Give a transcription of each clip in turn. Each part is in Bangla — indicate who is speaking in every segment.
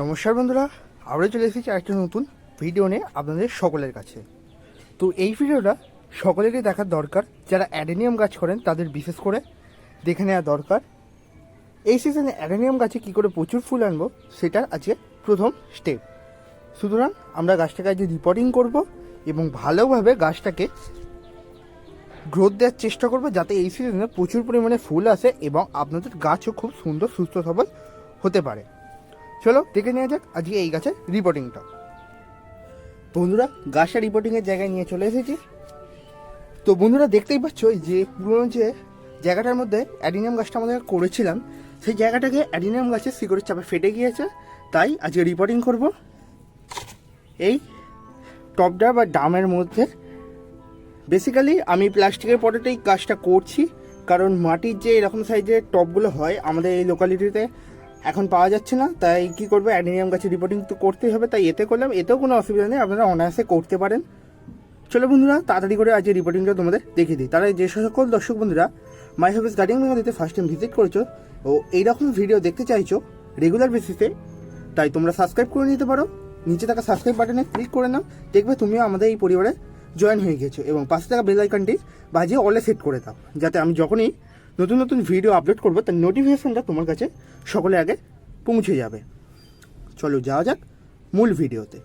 Speaker 1: নমস্কার বন্ধুরা আমরা চলে এসেছি একটা নতুন ভিডিও নিয়ে আপনাদের সকলের কাছে। তো এই ভিডিওটা সকলেরই দেখার দরকার, যারা অ্যাডেনিয়াম গাছ করেন তাদের বিশেষ করে দেখে নেওয়া দরকার। এই সিজনে অ্যাডেনিয়াম গাছে কী করে প্রচুর ফুল আনব সেটা আজকে প্রথম স্টেপ সুতরাং আমরা গাছটাকে আজকে রিপোর্টিং করব এবং ভালোভাবে গাছটাকে গ্রোথ দেওয়ার চেষ্টা করব, যাতে এই সিজনে প্রচুর পরিমাণে ফুল আসে এবং আপনাদের গাছও খুব সুন্দর, সুস্থ সবল হতে পারে। চলো দেখে নেওয়া যাক আজকে এই গাছের রিপোর্টিংটা বন্ধুরা গাছটা রিপোর্টিংয়ের জায়গায় নিয়ে চলে এসেছি। তো বন্ধুরা, দেখতেই পাচ্ছ যে পুরোনো যে জায়গাটার মধ্যে অ্যাডিনিয়াম গাছটা আমাদের করেছিলাম, সেই জায়গাটাকে অ্যাডিনিয়াম গাছের শিকড়ের চাপে ফেটে গিয়েছে। তাই আজকে রিপোর্টিং করব। এই টপডা বা ডামের মধ্যে। বেসিক্যালি আমি প্লাস্টিকের পটেতেই কাজটা করছি, কারণ মাটির যে এরকম সাইজের টপগুলো হয় আমাদের এই লোকালিটিতে এখন পাওয়া যাচ্ছে না, তাই কি করব? অ্যাডেনিয়াম গাছের রিপোর্টিং তো করতেই হবে, তাই এতে করলাম। এতেও কোনো অসুবিধা নেই, আপনারা অনায়াসে করতে পারেন। চলো বন্ধুরা, তাড়াতাড়ি করে আজকে রিপোর্টিংটা তোমাদের দেখিয়ে দিই। তারা যে সকল দর্শক বন্ধুরা মাই হাবিস গার্ডিং বাংলাদেশে ফার্স্ট টাইম ভিজিট করেছ ও এইরকম ভিডিও দেখতে চাইছো রেগুলার বেসিসে তাই তোমরা সাবস্ক্রাইব করে নিতে পারো। নিচে থাকা সাবস্ক্রাইব বাটনে ক্লিক করে নাও, দেখবে তুমিও আমাদের এই পরিবারে জয়েন হয়ে গেছো এবং পাশে থাকা বেল আইকনটি বাজিয়ে অলে সেট করে দাও, যাতে আমি যখনই নতুন নতুন ভিডিও আপলোড করব, তার নোটিফিকেশনটা তোমার কাছে সকলে আগে পৌঁছে যাবে। চলো যাওয়া যাক মূল ভিডিওতে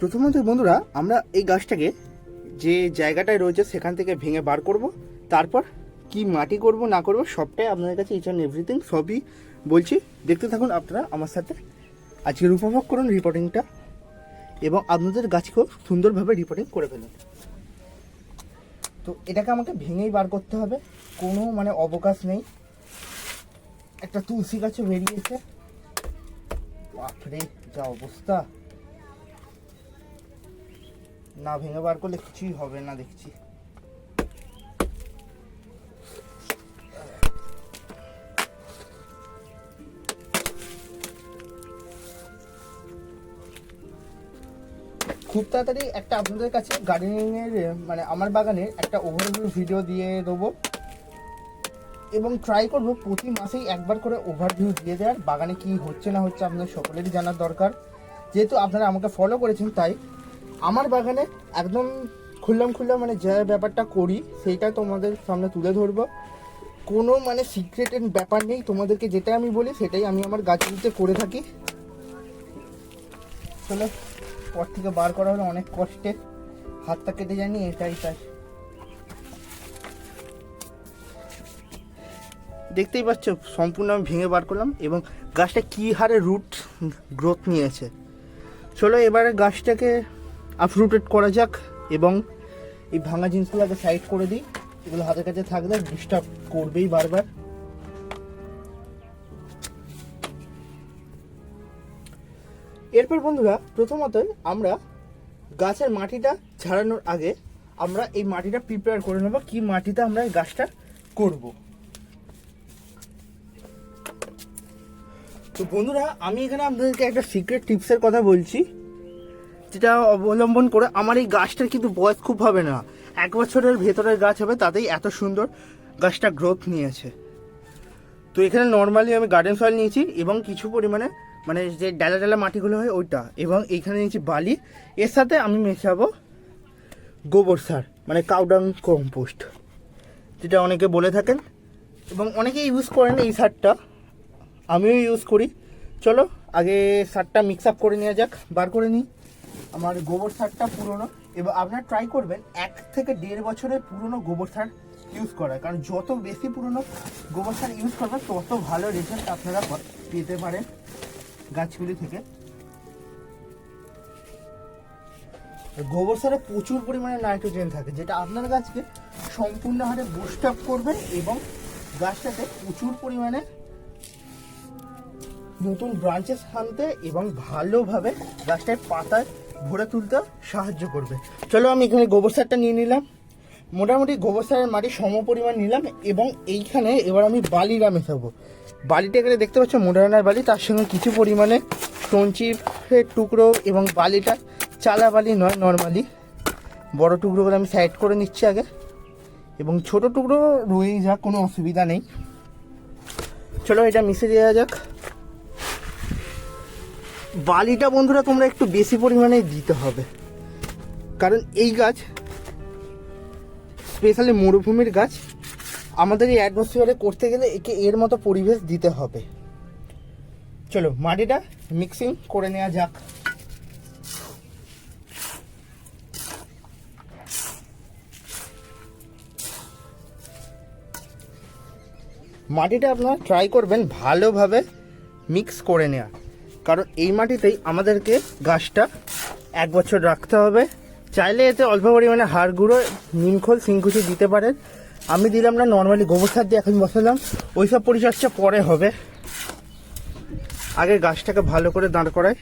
Speaker 1: প্রথমত বন্ধুরা, আমরা এই গাছটাকে যে জায়গাটায় রয়েছে সেখান থেকে ভেঙে বার করব, তারপর কি মাটি করব, না করব, সবটাই আপনাদের কাছে ইচ অ্যান্ড এভরিথিং সবই বলছি। দেখতে থাকুন আপনারা আমার সাথে। আজকের উপভোগ করুন রিপোর্টিংটা এবং আপনাদের গাছকেও সুন্দরভাবে রিপোর্টিং করে ফেলুন। তো এটাকে আমাকে ভেঙেই বার করতে হবে। কোনো মানে অবকাশ নেই। একটা তুলসী গাছও বেরিয়েছে। বাপরে, যা অবস্থা। না ভেঙে বার করলে কিছুই হবে না দেখছি। খুব তাড়াতাড়ি একটা আপনাদের কাছে গার্ডেনিং এর মানে আমার বাগানের একটা ওভারভিউ ভিডিও দিয়ে দেবো। এবং ট্রাই করব প্রতি মাসেই একবার করে ওভারভিউ দিয়ে দেওয়ার, বাগানে কি হচ্ছে না হচ্ছে আপনাদের সকলেরই জানার দরকার। যেহেতু আপনারা আমাকে ফলো করেছেন, তাই আমার বাগানে একদম খুললাম খুললাম মানে যে ব্যাপারটা করি, সেইটা তোমাদের সামনে তুলে ধরবো। কোনো মানে সিক্রেটের ব্যাপার নেই, তোমাদেরকে যেটা আমি বলি, সেটাই আমি আমার গাছগুলিতে করে থাকি। চলো। পর থেকে বার করা হলো, অনেক কষ্টে। হাতটা কেটে যায়নি এটাই তাই। দেখতেই পাচ্ছ, সম্পূর্ণ আমি ভেঙে বার করলাম এবং গাছটা কী হারে রুট গ্রোথ নিয়েছে। চলো এবারে গাছটাকে আপরুটেড করা যাক এবং এই ভাঙা জিনিসগুলোকে সাইড করে দিই। এগুলো হাতের কাছে থাকলে ডিস্টার্ব করবেই বারবার। এরপর বন্ধুরা প্রথমত আমরা গাছের মাটিটা ছাড়ানোর আগে আমরা এই মাটিটা প্রিপেয়ার করে নেব, কি মাটিতে আমরা এই গাছটা করব। তো বন্ধুরা, আমি এখানে আপনাদেরকে একটা সিক্রেট টিপসের কথা বলছি, যেটা অবলম্বন করে আমার এই গাছটার কিন্তু বয়স খুব হবে না। এক বছরের ভেতরের গাছ হবে, তাতেই এত সুন্দর গাছটা গ্রোথ নিয়েছে। তো এখানে নর্মালি আমি গার্ডেন সয়েল নিয়েছি এবং কিছু পরিমাণে মানে যে ডালা ডালা মাটিগুলো হয় ওইটা। এবং এইখানে নিয়েছি বালি। এর সাথে আমি মেশাবো গোবর সার মানে কাউডাং কম্পোস্ট, যেটা অনেকে বলে থাকেন। এবং অনেকে ইউজ করেন এই সারটা। আমিও ইউজ করি। চলো, আগে সারটা মিক্স আপ করে নেওয়া যাক, বার করে নিই। আমার গোবর সারটা পুরনো। এবার আপনারা ট্রাই করবেন, এক থেকে দেড় বছরের পুরনো গোবর সার ইউজ করা কারণ যত বেশি পুরনো গোবর সার ইউজ করবেন, তত ভালো রেজাল্ট আপনারা পেতে পারেন। গাছগুলি থেকে। গোবর সারে প্রচুর পরিমাণে নাইট্রোজেন থাকে, যেটা আপনার গাছকে সম্পূর্ণ হারে বুস্ট আপ করবে এবং গাছটাতে প্রচুর পরিমাণে নতুন ব্রাঞ্চেস আনতে এবং ভালোভাবে গাছটার পাতায় ভরে তুলতে সাহায্য করবে। চলো আমি এখানে গোবর সারটা নিয়ে নিলাম। মোটামুটি গোবর সারের মাটি সম পরিমাণ নিলাম এবং এইখানে এবার আমি বালিটা মেশাবো বালিটা এখানে দেখতে পাচ্ছ মোডার্নার বালি, তার সঙ্গে কিছু পরিমাণে সঞ্চিপের টুকরো এবং বালিটা চালা বালি নয়, নর্মালি। বড় টুকরোগুলো আমি সাইড করে নিচ্ছি আগে। এবং ছোট টুকরো রয়েই যাক কোনো অসুবিধা নেই। চলো এটা মিশে দেওয়া যাক। বালিটা বন্ধুরা তোমরা একটু বেশি পরিমাণে দিতে হবে। কারণ এই গাছ স্পেশালি মরুভূমির গাছ, আমাদের এই অ্যাটমসফিয়ারে করতে গেলে একে এর মতো পরিবেশ দিতে হবে। চলো, মাটিটা মিক্সিং করে নেওয়া যাক। মাটিটা আপনারা ট্রাই করবেন ভালোভাবে মিক্স করে নেওয়া। কারণ এই মাটিতেই আমাদেরকে গাছটা এক বছর রাখতে হবে। চাইলে এতে অল্প পরিমাণে হাড় গুঁড়ো নিমখোল সিংকুচি দিতে পারেন। আমি দিলাম না নর্মালি গোবর সার দিয়ে এখন বসালাম। ওই সব পরিচর্যা পরে হবে। আগে গাছটাকে ভালো করে দাঁড় করায়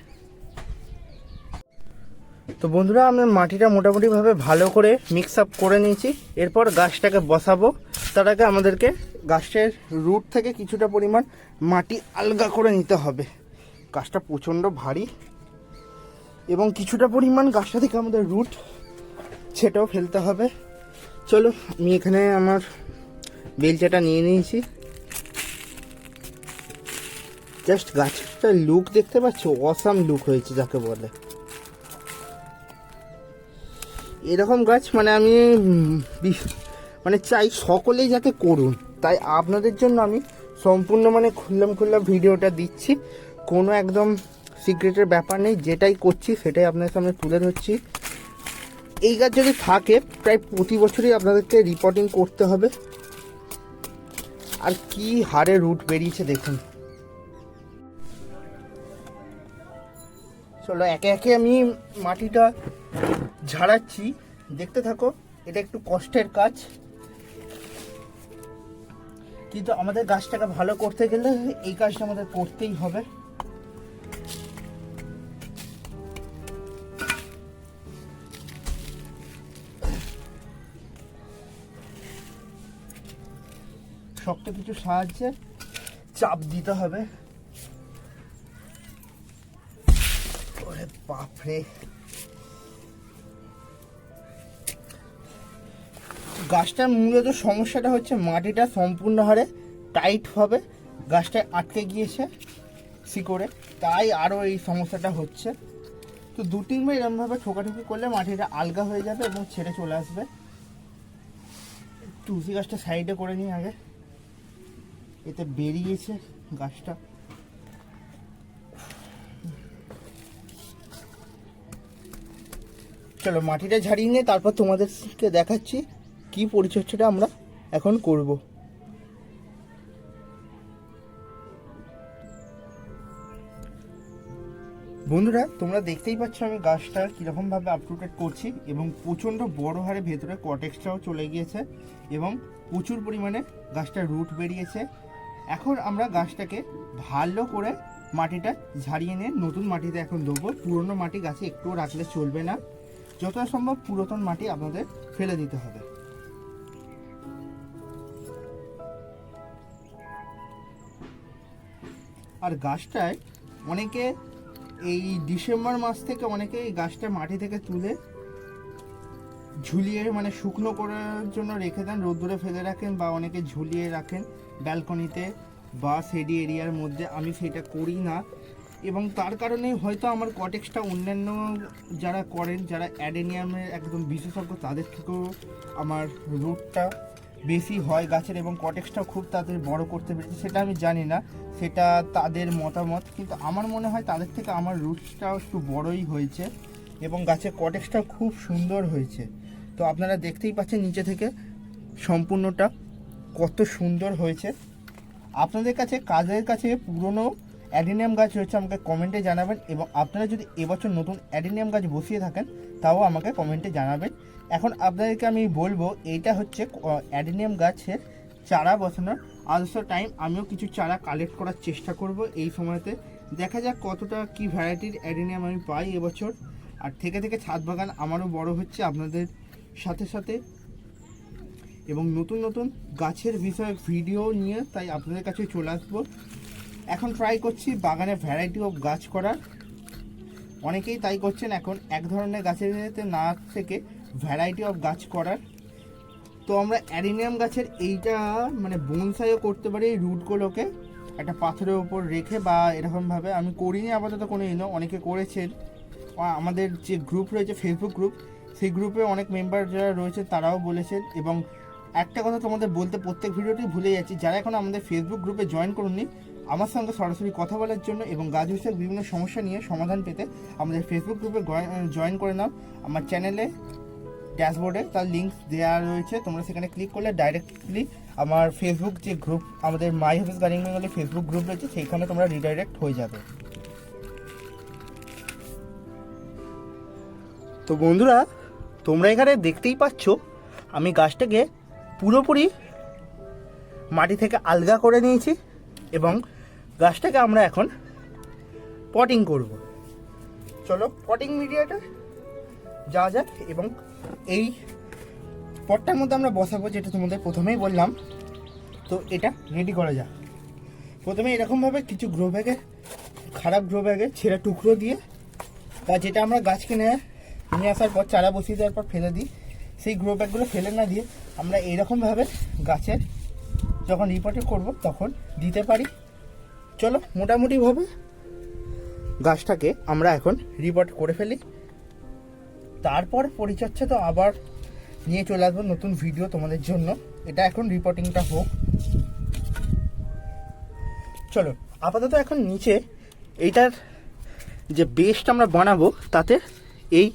Speaker 1: তো বন্ধুরা, আমি মাটিটা মোটামুটিভাবে ভালো করে মিক্স আপ করে নিয়েছি। এরপর গাছটাকে বসাবো। তার আগে আমাদেরকে গাছের রুট থেকে কিছুটা পরিমাণ মাটি আলগা করে নিতে হবে। গাছটা প্রচণ্ড ভারী। এবং কিছুটা পরিমাণ গাছটা থেকে আমাদের রুট সেটাও ফেলতে হবে। চলো, আমি এখানে আমার বেলচাটা নিয়ে নিয়েছি। জাস্ট গাছটা লুক দেখতে পাচ্ছ? অসাম লুক হয়েছে, যাকে বলে। এরকম গাছ মানে আমি মানে চাই সকলেই যাতে করুন। তাই আপনাদের জন্য আমি সম্পূর্ণ মানে খুললাম খুললাম ভিডিওটা দিচ্ছি। কোনো একদম সিক্রেটের ব্যাপার নেই, যেটাই করছি সেটাই আপনাদের সামনে তুলে ধরছি। এই গাছ যদি থাকে, প্রায় প্রতি বছরই আপনাদেরকে রিপোর্টিং করতে হবে। আর কি হারে রুট বেরিয়েছে দেখুন। চলো, একে একে আমি মাটিটা ঝাড়াচ্ছি। দেখতে থাকো, এটা একটু কষ্টের কাজ। কিন্তু আমাদের গাছটাকে ভালো করতে গেলে এই কাজটা আমাদের করতেই হবে। শক্ত কিছু সাহায্যে চাপ দিতে হবে। ওরে বাপরে। গাছটার মূলত সমস্যাটা হচ্ছে মাটিটা সম্পূর্ণ হারে টাইট হবে। গাছটায় আটকে গিয়েছে শিকড়ে, তাই আরও এই সমস্যাটা হচ্ছে। তো দু তিনবার এরমভাবে ঠোকাঠুকি করলে মাটিটা আলগা হয়ে যাবে এবং ছেড়ে চলে আসবে। তুলসী গাছটা সাইডে করে নিই আগে। এতে বেরিয়েছে গাছটা। চলো মাটিটা ঝাড়িয়ে নিয়ে তারপর তোমাদেরকে দেখাচ্ছি কি পরিচর্যাটা আমরা এখন করব। বন্ধুরা, তোমরা দেখতেই পাচ্ছ আমি গাছটা কীরকম ভাবে আপটুটেড করছি এবং প্রচণ্ড বড় হারে ভেতরে কটেক্সটাও চলে গিয়েছে এবং প্রচুর পরিমাণে গাছটা রুট বেরিয়েছে। এখন আমরা গাছটাকে ভালো করে মাটিটা ঝাড়িয়ে নিয়ে নতুন মাটিতে এখন দেবো। পুরনো মাটি গাছে একটুও রাখলে চলবে না। যতটা সম্ভব পুরাতন মাটি আপনাদের ফেলে দিতে হবে। আর গাছটায় অনেকে এই ডিসেম্বর মাস থেকে অনেকে এই গাছটা মাটি থেকে তুলে ঝুলিয়ে মানে শুকনো করার জন্য রেখে দেন, রোদ্দুরে ফেলে রাখেন বা অনেকে ঝুলিয়ে রাখেন। ব্যালকনিতে বা সেডি এরিয়ার মধ্যে আমি সেটা করি না। এবং তার কারণে হয়তো আমার কটেক্সটা অন্যান্য যারা করেন, যারা অ্যাডেনিয়ামের একদম বিশেষজ্ঞ, তাদের থেকেও আমার রুটটা বেশি হয় গাছের এবং কটেক্সটাও খুব তাদের বড় করতে পেরেছে, সেটা আমি জানি না। সেটা তাদের মতামত, কিন্তু আমার মনে হয় তাদের থেকে আমার রুটসটাও একটু বড়ই হয়েছে এবং গাছের কটেক্সটাও খুব সুন্দর হয়েছে। তো আপনারা দেখতেই পাচ্ছেন নিচে থেকে সম্পূর্ণটা। কত সুন্দর হয়েছে। আপনাদের কাছে কাজের কাছে পুরনো অ্যাডিনিয়াম গাছ রয়েছে আমাকে কমেন্টে জানাবেন এবং আপনারা যদি এবছর নতুন অ্যাডিনিয়াম গাছ বসিয়ে থাকেন, তাও আমাকে কমেন্টে জানাবেন। এখন আপনাদেরকে আমি বলব, এইটা হচ্ছে অ্যাডিনিয়াম গাছের চারা বসানোর। আলসো টাইম আমিও কিছু চারা কালেক্ট করার চেষ্টা করব এই সময়তে। দেখা যাক কতটা কি ভ্যারাইটির অ্যাডিনিয়াম আমি পাই এবছর। আর থেকে থেকে ছাদ বাগান আমারও বড় হচ্ছে। আপনাদের সাথে সাথে এবং নতুন নতুন গাছের বিষয়ে ভিডিও নিয়ে তাই আপনাদের কাছে চলে আসব। এখন ট্রাই করছি বাগানে ভ্যারাইটি অফ গাছ করার। অনেকেই তাই করছেন, এখন এক ধরনের গাছের না থেকে ভ্যারাইটি অফ গাছ করার। তো আমরা অ্যারিনিয়াম গাছের এইটা মানে বনসাইও করতে পারি রুটগুলোকে একটা পাথরের ওপর রেখে বা এরকমভাবে আমি করিনি আপাতত কোনো দিনও, অনেকে করেছেন। আমাদের যে গ্রুপ রয়েছে ফেসবুক গ্রুপ সেই গ্রুপে অনেক মেম্বার যারা রয়েছে তারাও বলেছেন এবং একটা কথা তোমাদের বলতে প্রত্যেক ভিডিওটি ভুলে যাচ্ছি, যারা এখন আমাদের ফেসবুক গ্রুপে জয়েন করুননি আমার সঙ্গে সরাসরি কথা বলার জন্য এবং গাছ বিষয়ক বিভিন্ন সমস্যা নিয়ে সমাধান পেতে আমাদের ফেসবুক গ্রুপে জয়েন করে নাও। আমার চ্যানেলে ড্যাশবোর্ডে তার লিঙ্ক দেওয়া রয়েছে, তোমরা সেখানে ক্লিক করলে ডাইরেক্টলি আমার ফেসবুক যে গ্রুপ আমাদের my office guarding Bengali Facebook group রয়েছে, সেইখানে তোমরা রিডাইরেক্ট হয়ে যাবে। তো বন্ধুরা, তোমরা এখানে দেখতেই পাচ্ছ, আমি গাছটাকে পুরোপুরি মাটি থেকে আলগা করে নিয়েছি এবং গাছটাকে আমরা এখন পটিং করব। চলো পটিং মিডিয়াটা যাওয়া যাক এবং এই পটটার মধ্যে আমরা বসাবো যেটা তোমাদের প্রথমেই বললাম। তো এটা রেডি করা যাক। প্রথমে এরকমভাবে কিছু গ্রো ব্যাগে খারাপ গ্রো ব্যাগে ছেঁড়া টুকরো দিয়ে বা যেটা আমরা গাছ কিনে নিয়ে আসার পর, চারা বসিয়ে দেওয়ার পর ফেলে দিই, সেই গ্রো ব্যাগগুলো ফেলে না দিয়ে আমরা এইরকমভাবে গাছের যখন রিপোর্টে করব, তখন দিতে পারি। চলো মোটামুটিভাবে গাছটাকে আমরা এখন রিপোর্ট করে ফেলি। তারপর পরিচর্যা তো আবার নিয়ে চলে আসব নতুন ভিডিও তোমাদের জন্য। এটা এখন রিপোর্টিংটা হোক। চলো, আপাতত এখন নিচে এইটার যে বেসটা আমরা বানাবো, তাতে এই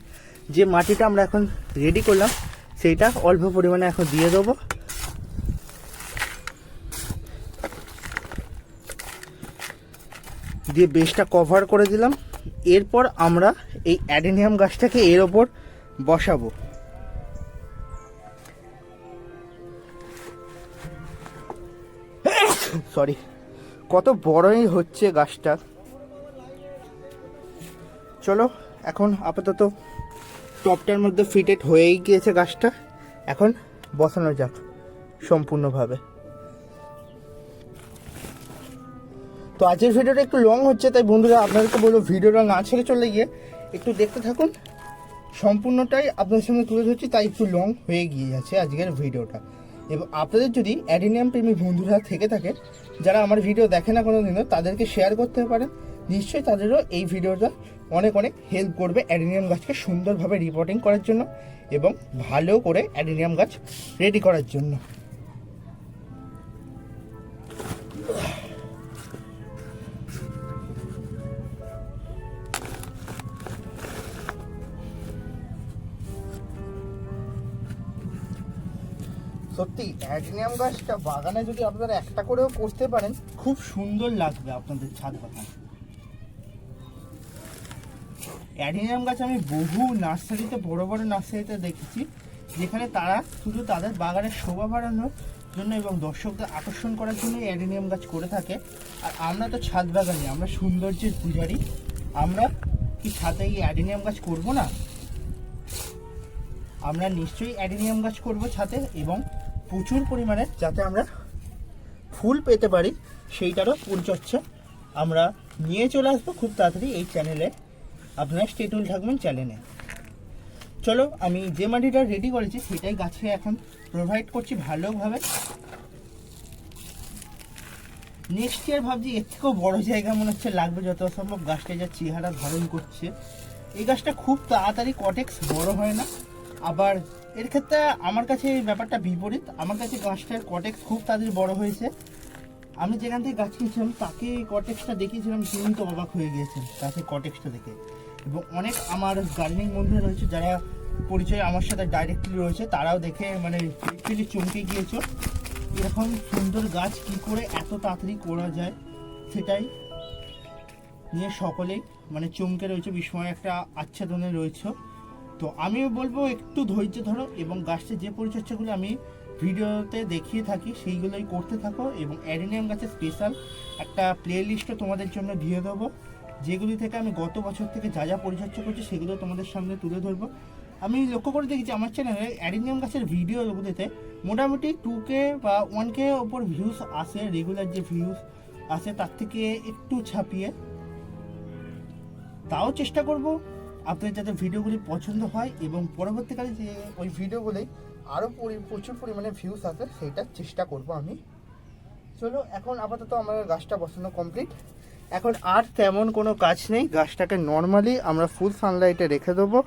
Speaker 1: যে মাটিটা আমরা এখন রেডি করলাম সেইটা অল্প পরিমাণে এখন দিয়ে দেবো। দিয়ে বেশটা কভার করে দিলাম। এরপর আমরা এই অ্যাডেনিয়াম গাছটাকে এর ওপর বসাবো। সরি কত বড়ই হচ্ছে গাছটা। চলো, এখন আপাতত টপটার মধ্যে ফিটেড হয়েই গিয়েছে গাছটা। এখন বসানো যাক সম্পূর্ণভাবে। তো আজকের ভিডিওটা একটু লং হচ্ছে, তাই বন্ধুরা আপনাদেরকে বলব ভিডিওটা না ছেড়ে চলে গিয়ে একটু দেখতে থাকুন। সম্পূর্ণটাই আপনাদের সঙ্গে তুলে ধরছি, তাই একটু লং হয়ে গিয়ে যাচ্ছে আজকের ভিডিওটা। এবং আপনাদের যদি অ্যাডিনিয়াম প্রেমী বন্ধুরা থেকে থাকে, যারা আমার ভিডিও দেখে না কোনো দিনও তাদেরকে শেয়ার করতে পারেন। নিশ্চয়ই তাদেরও এই ভিডিওটা অনেক অনেক হেল্প করবে অ্যাডিনিয়াম গাছকে সুন্দরভাবে রিপোর্টিং করার জন্য এবং ভালো করে অ্যাডিনিয়াম গাছ রেডি করার জন্য। সত্যি, অ্যাডিনিয়াম গাছটা বাগানে যদি আপনারা একটা করেও করতে পারেন, খুব সুন্দর লাগবে আপনাদের ছাদ বাগান। অ্যাডিনিয়াম গাছ আমি বহু নার্সারিতে, বড় বড় নার্সারিতে দেখেছি, যেখানে তারা শুধু তাদের বাগানের শোভা বাড়ানোর জন্য এবং দর্শকদের আকর্ষণ করার জন্য অ্যাডিনিয়াম গাছ করে থাকে। আর আমরা তো ছাদ বাগানি, আমরা সৌন্দর্যের পূজারি। আমরা কি ছাদে এই অ্যাডিনিয়াম গাছ করব না? আমরা নিশ্চয়ই অ্যাডিনিয়াম গাছ করব ছাদে এবং প্রচুর পরিমাণে যাতে আমরা ফুল পেতে পারি, সেইটারও পরিচর্যা আমরা নিয়ে চলে আসব খুব তাড়াতাড়ি এই চ্যানেলে আপনারা স্টেটুল থাকবেন চ্যানেলে চলো, আমি যে মাটিটা রেডি করেছি, সেটাই গাছে এখন প্রোভাইড করছি ভালোভাবে। নেক্সট ইয়ার ভাবছি, এর থেকেও বড়ো জায়গা মনে হচ্ছে, লাগবে যত সম্ভব গাছটা যা চেহারা ধারণ করছে। এই গাছটা খুব তাড়াতাড়ি কটেক্স বড় হয় না। আবার এর ক্ষেত্রে আমার কাছে এই ব্যাপারটা বিপরীত। আমার কাছে গাছটার কটেক্স খুব তাড়াতাড়ি বড় হয়েছে। আমি যেখান থেকে গাছ কিনেছিলাম, তাকে কটেক্সটা দেখিয়েছিলাম, তিনি তো অবাক হয়ে গিয়েছেন গাছের কটেক্সটা দেখে। এবং অনেক আমার গার্ডেনিং বন্ধুরা রয়েছে যারা পরিচয় আমার সাথে ডাইরেক্টলি রয়েছে, তারাও দেখে মানে লিটারালি চমকে গিয়েছো। এরকম সুন্দর গাছ কি করে এত তাড়াতাড়ি করা যায় সেটাই নিয়ে সকলেই মানে চমকে রয়েছে, বিস্ময় একটা আচ্ছাদনে রয়েছে। তো আমি বলব একটু ধৈর্য ধরো এবং গাছটির যে পরিচর্যাগুলো আমি ভিডিওতে দেখিয়ে থাকি সেইগুলোই করতে থাকো এবং অ্যাডিনিয়াম গাছের স্পেশাল একটা প্লে লিস্টও তোমাদের জন্য দিয়ে দেবো। যেগুলি থেকে আমি গত বছর থেকে যা যা পরিচর্যা করছি সেগুলো তোমাদের সামনে তুলে ধরবো। আমি লক্ষ্য করে দেখেছি আমার চ্যানেলে অ্যাডিনিয়াম গাছের ভিডিওগুলিতে মোটামুটি টু কে বা ওয়ান কে ওপর ভিউজ আসে রেগুলার যে ভিউজ আসে তার থেকে একটু ছাপিয়ে। তাও চেষ্টা করব আপনাদের যাতে ভিডিওগুলি পছন্দ হয় এবং পরবর্তীকালে যে ওই ভিডিওগুলি আরও প্রচুর পরিমাণে ভিউজ আসে, সেইটার চেষ্টা করব আমি। চলো, এখন আপাতত আমার গাছটা বসানো কমপ্লিট এখন আর তেমন কোনো কাজ নেই। গাছটাকে নর্মালি আমরা ফুল সানলাইটে রেখে দেবো।